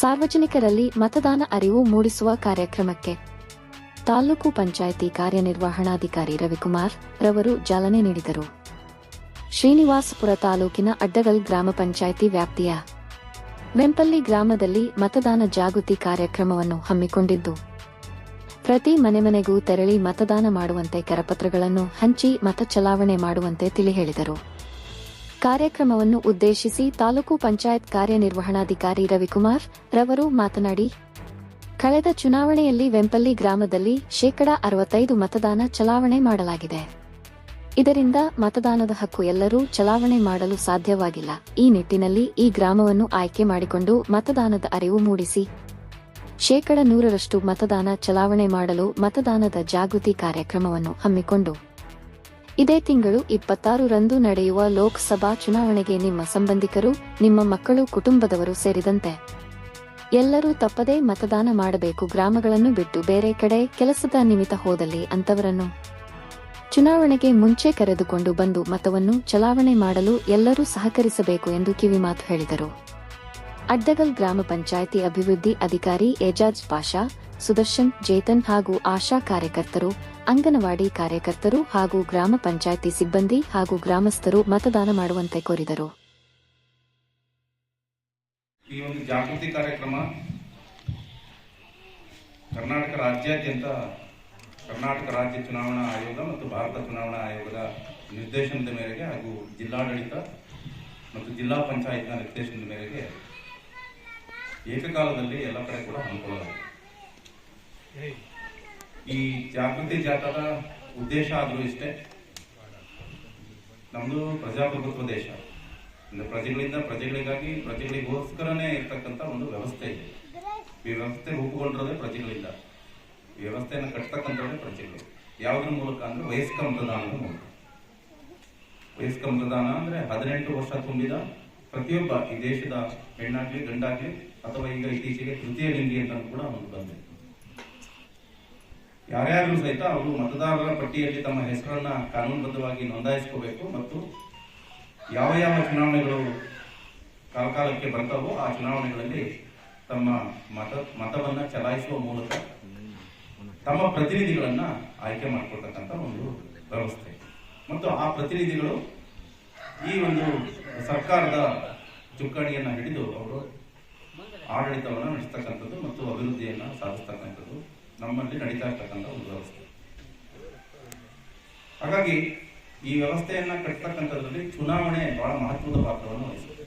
ಸಾರ್ವಜನಿಕರಲ್ಲಿ ಮತದಾನ ಅರಿವು ಮೂಡಿಸುವ ಕಾರ್ಯಕ್ರಮಕ್ಕೆ ತಾಲೂಕು ಪಂಚಾಯಿತಿ ಕಾರ್ಯನಿರ್ವಹಣಾಧಿಕಾರಿ ರವಿಕುಮಾರ್ ರವರು ಚಾಲನೆ ನೀಡಿದರು. ಶ್ರೀನಿವಾಸಪುರ ತಾಲೂಕಿನ ಅಡ್ಡಗಲ್ ಗ್ರಾಮ ಪಂಚಾಯಿತಿ ವ್ಯಾಪ್ತಿಯ ವೆಂಪಲ್ಲಿ ಗ್ರಾಮದಲ್ಲಿ ಮತದಾನ ಜಾಗೃತಿ ಕಾರ್ಯಕ್ರಮವನ್ನು ಹಮ್ಮಿಕೊಂಡಿದ್ದು, ಪ್ರತಿ ಮನೆ ಮನೆಗೂ ತೆರಳಿ ಮತದಾನ ಮಾಡುವಂತೆ ಕರಪತ್ರಗಳನ್ನು ಹಂಚಿ ಮತ ಚಲಾವಣೆ ಮಾಡುವಂತೆ ತಿಳಿ ಹೇಳಿದರು ಕಾರ್ಯಕ್ರಮವನ್ನು ಉದ್ದೇಶಿಸಿ ತಾಲೂಕು ಪಂಚಾಯತ್ ಕಾರ್ಯನಿರ್ವಹಣಾಧಿಕಾರಿ ರವಿಕುಮಾರ್ ರವರು ಮಾತನಾಡಿ, ಕಳೆದ ಚುನಾವಣೆಯಲ್ಲಿ ವೆಂಪಲ್ಲಿ ಗ್ರಾಮದಲ್ಲಿ ಶೇಕಡಾ ಅರವತ್ತೈದು ಮತದಾನ ಚಲಾವಣೆ ಮಾಡಲಾಗಿದೆ. ಇದರಿಂದ ಮತದಾನದ ಹಕ್ಕು ಎಲ್ಲರೂ ಚಲಾವಣೆ ಮಾಡಲು ಸಾಧ್ಯವಾಗಿಲ್ಲ. ಈ ನಿಟ್ಟಿನಲ್ಲಿ ಈ ಗ್ರಾಮವನ್ನು ಆಯ್ಕೆ ಮಾಡಿಕೊಂಡು ಮತದಾನದ ಅರಿವು ಮೂಡಿಸಿ, ಶೇಕಡ ನೂರರಷ್ಟು ಮತದಾನ ಚಲಾವಣೆ ಮಾಡಲು ಮತದಾನದ ಜಾಗೃತಿ ಕಾರ್ಯಕ್ರಮವನ್ನು ಹಮ್ಮಿಕೊಂಡು ಇದೇ ತಿಂಗಳು ಇಪ್ಪತ್ತಾರರಂದು ನಡೆಯುವ ಲೋಕಸಭಾ ಚುನಾವಣೆಗೆ ನಿಮ್ಮ ಸಂಬಂಧಿಕರು, ನಿಮ್ಮ ಮಕ್ಕಳು, ಕುಟುಂಬದವರು ಸೇರಿದಂತೆ ಎಲ್ಲರೂ ತಪ್ಪದೇ ಮತದಾನ ಮಾಡಬೇಕು. ಗ್ರಾಮಗಳನ್ನು ಬಿಟ್ಟು ಬೇರೆ ಕಡೆ ಕೆಲಸದ ನಿಮಿತ್ತ ಹೋದಲ್ಲಿ ಅಂತವರನ್ನು ಚುನಾವಣೆಗೆ ಮುಂಚೆ ಕರೆದುಕೊಂಡು ಬಂದು ಮತವನ್ನು ಚಲಾವಣೆ ಮಾಡಲು ಎಲ್ಲರೂ ಸಹಕರಿಸಬೇಕು ಎಂದು ಕಿವಿಮಾತು ಹೇಳಿದರು. ಅಡ್ಡಗಲ್ ಗ್ರಾಮ ಪಂಚಾಯಿತಿ ಅಭಿವೃದ್ಧಿ ಅಧಿಕಾರಿ ಏಜಾಜ್ ಪಾಷಾ ಸುದರ್ಶನ್ ಜೇತನ್ ಹಾಗೂ ಆಶಾ ಕಾರ್ಯಕರ್ತರು, ಅಂಗನವಾಡಿ ಕಾರ್ಯಕರ್ತರು ಹಾಗೂ ಗ್ರಾಮ ಪಂಚಾಯಿತಿ ಸಿಬ್ಬಂದಿ ಹಾಗೂ ಗ್ರಾಮಸ್ಥರು ಮತದಾನ ಮಾಡುವಂತೆ ಕೋರಿದರು. ಈ ಒಂದು ಜಾಗೃತಿ ಕಾರ್ಯಕ್ರಮ ಕರ್ನಾಟಕ ರಾಜ್ಯಾದ್ಯಂತ, ಕರ್ನಾಟಕ ರಾಜ್ಯ ಚುನಾವಣಾ ಆಯೋಗ ಮತ್ತು ಭಾರತ ಚುನಾವಣಾ ಆಯೋಗದ ನಿರ್ದೇಶನದ ಮೇರೆಗೆ ಹಾಗೂ ಜಿಲ್ಲಾಡಳಿತ ಮತ್ತು ಜಿಲ್ಲಾ ಪಂಚಾಯತ್ನ ನಿರ್ದೇಶನದ ಮೇರೆಗೆ ಏಕಕಾಲದಲ್ಲಿ ಎಲ್ಲ ಕಡೆ ಕೂಡ ಹಮ್ಮಿಕೊಳ್ಳಲಾಗಿದೆ. ಈ ಜಾಗೃತಿ ಜಾಥಾದ ಉದ್ದೇಶ ಆದರೂ ಇಷ್ಟೇ ನಮ್ಮದು ಪ್ರಜಾಪ್ರಭುತ್ವ ದೇಶ. ಪ್ರಜೆಗಳಿಂದ ಪ್ರಜೆಗಳಿಗಾಗಿ ಪ್ರಜೆಗಳಿಗೋಸ್ಕರನೇ ಇರ್ತಕ್ಕಂಥ ಒಂದು ವ್ಯವಸ್ಥೆ ಇದೆ. ಈ ವ್ಯವಸ್ಥೆ ರೂಪುಗೊಂಡಿರೋದೇ ಪ್ರಜೆಗಳಿಂದ. ವ್ಯವಸ್ಥೆಯನ್ನು ಕಟ್ತಕ್ಕಂಥದ್ದೇ ಪ್ರಜೆಗಳು. ಯಾವುದ್ರ ಮೂಲಕ ಅಂದ್ರೆ ವಯಸ್ಕ ಮತದಾನದ ಮೂಲಕ. ವಯಸ್ಕ ಮತದಾನ ಅಂದ್ರೆ ಹದಿನೆಂಟು ವರ್ಷ ತುಂಬಿದ ಪ್ರತಿಯೊಬ್ಬ ಈ ದೇಶದ ಹೆಣ್ಣಾಗ್ಲಿ ಗಂಡಾಗ್ಲಿ ಅಥವಾ ಈಗ ಇತ್ತೀಚೆಗೆ ತೃತೀಯ ಲಿಂಗಿ ಅಂತ ಕೂಡ ಒಂದು ಬಂದಿದೆ. ಯಾರ್ಯಾರು ಸಹಿತ ಅವರು ಮತದಾರರ ಪಟ್ಟಿಯಲ್ಲಿ ತಮ್ಮ ಹೆಸರನ್ನ ಕಾನೂನುಬದ್ಧವಾಗಿ ನೋಂದಾಯಿಸ್ಕೋಬೇಕು ಮತ್ತು ಯಾವ ಯಾವ ಚುನಾವಣೆಗಳು ಕಾಲಕಾಲಕ್ಕೆ ಬರ್ತಾವೋ ಆ ಚುನಾವಣೆಗಳಲ್ಲಿ ತಮ್ಮ ಮತ, ಮತವನ್ನ ಚಲಾಯಿಸುವ ಮೂಲಕ ತಮ್ಮ ಪ್ರತಿನಿಧಿಗಳನ್ನ ಆಯ್ಕೆ ಮಾಡ್ಕೊಳ್ತಕ್ಕಂಥ ಒಂದು ವ್ಯವಸ್ಥೆ. ಮತ್ತು ಆ ಪ್ರತಿನಿಧಿಗಳು ಈ ಒಂದು ಸರ್ಕಾರದ ಚುಕ್ಕಾಣಿಯನ್ನ ಹಿಡಿದು ಅವರು ಆಡಳಿತವನ್ನು ನಡೆಸ್ತಕ್ಕಂಥದ್ದು ಮತ್ತು ಅಭಿವೃದ್ಧಿಯನ್ನ ಸಾಧಿಸ್ತಕ್ಕಂಥದ್ದು. ನಮ್ಮಲ್ಲಿ ನಡೀತಾ ಇರ್ತಕ್ಕಂಥ ಒಂದು ವ್ಯವಸ್ಥೆ. ಹಾಗಾಗಿ ಈ ವ್ಯವಸ್ಥೆಯನ್ನ ಕಟ್ತಕ್ಕಂಥದ್ರಲ್ಲಿ ಚುನಾವಣೆ ಬಹಳ ಮಹತ್ವದ ಪಾತ್ರವನ್ನು ವಹಿಸುತ್ತೆ.